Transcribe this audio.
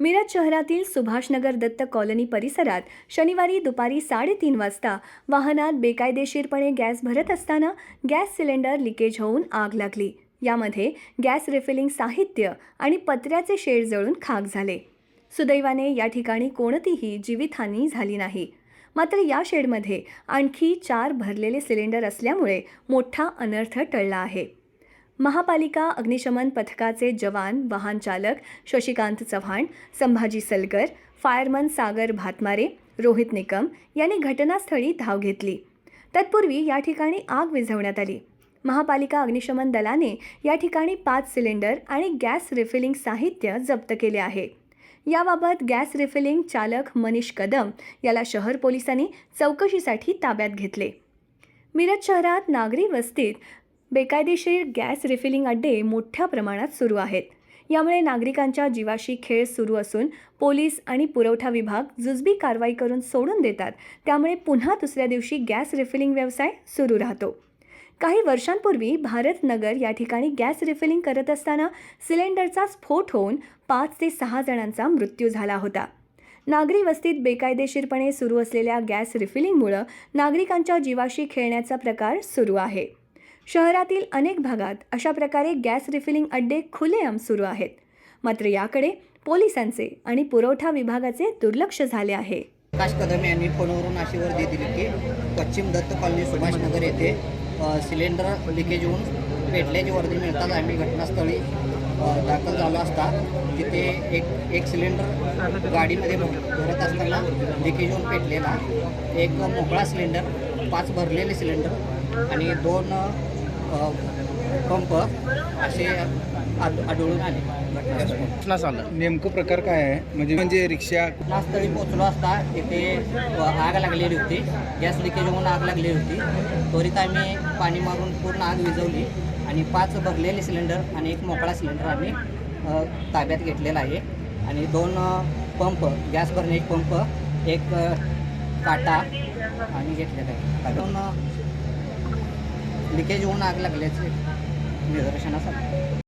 मिरज शहरातील सुभाषनगर दत्त कॉलनी परिसरात शनिवारी दुपारी साडेतीन वाजता वाहनात बेकायदेशीरपणे गॅस भरत असताना गॅस सिलेंडर लिकेज होऊन आग लागली. यामध्ये गॅस रिफिलिंग साहित्य आणि पत्र्याचे शेड जळून खाक झाले. सुदैवाने या ठिकाणी कोणतीही जीवितहानी झाली नाही. मात्र या शेडमध्ये आणखी चार भरलेले सिलेंडर असल्यामुळे मोठा अनर्थ टळला आहे. महापालिका अग्निशमन पथकाचे जवान वाहन चालक शशिकांत चव्हाण संभाजी सलगर फायरमन सागर भातमारे रोहित निकम यांनी घटनास्थळी धाव घेतली. तत्पूर्वी या ठिकाणी आग विझवण्यात आली. महापालिका अग्निशमन दलाने या ठिकाणी पाच सिलेंडर आणि गॅस रिफिलिंग साहित्य जप्त केले आहे. याबाबत गॅस रिफिलिंग चालक मनीष कदम याला शहर पोलिसांनी चौकशीसाठी ताब्यात घेतले. मिरज शहरात नागरी वस्तीत बेकायदेशीर गॅस रिफिलिंग अड्डे मोठ्या प्रमाणात सुरू आहेत. यामुळे नागरिकांच्या जीवाशी खेळ सुरू असून पोलीस आणि पुरवठा विभाग जुजबी कारवाई करून सोडून देतात. त्यामुळे पुन्हा दुसऱ्या दिवशी गॅस रिफिलिंग व्यवसाय सुरू राहतो. काही वर्षांपूर्वी भारतनगर या ठिकाणी गॅस रिफिलिंग करत असताना सिलेंडरचा स्फोट होऊन पाच ते सहा जणांचा मृत्यू झाला होता. नागरी वस्तीत बेकायदेशीरपणे सुरू असलेल्या गॅस रिफिलिंगमुळं नागरिकांच्या जीवाशी खेळण्याचा प्रकार सुरू आहे. शहरातील अनेक भागात अशा प्रकारे गॅस रिफिलिंग अड्डे खुलेआम सुरू आहेत. मात्र याकडे पोलिसांचे आणि पुरवठा विभागाचे दुर्लक्ष झाले आहे. प्रकाश कदम यांनी फोनवरून अशी वर्दी दिली की पश्चिम दत्त कॉलनी सुभाषनगर येथे सिलेंडर लिकेज होऊन पेटल्याची वर्दी मिळताच आम्ही घटनास्थळी दाखल झालो असता तिथे एक एक सिलेंडर गाडीमध्ये भरत असताना लिकेज होऊन पेटलेला एक मोकळा सिलेंडर पाच भरलेले सिलेंडर आणि दोन पंप असे आढ- आढळून आले. झालं. नेमकं प्रकार काय आहे? म्हणजे म्हणजे रिक्षा घटनास्थळी पोहोचलो असता इथे अ, आग लागलेली होती. गॅस लिकेज होऊन आग लागलेली होती. त्वरित आम्ही पाणी मारून पूर्ण आग विझवली आणि पाच भरलेले सिलेंडर आणि एक मोकळा सिलेंडर आम्ही ताब्यात घेतलेला आहे. आणि दोन पंप गॅस भरणे पंप एक काटा आणि घेतलेला आहे. दोन लिकेज होऊन आग लागल्याचे निदर्शनास आले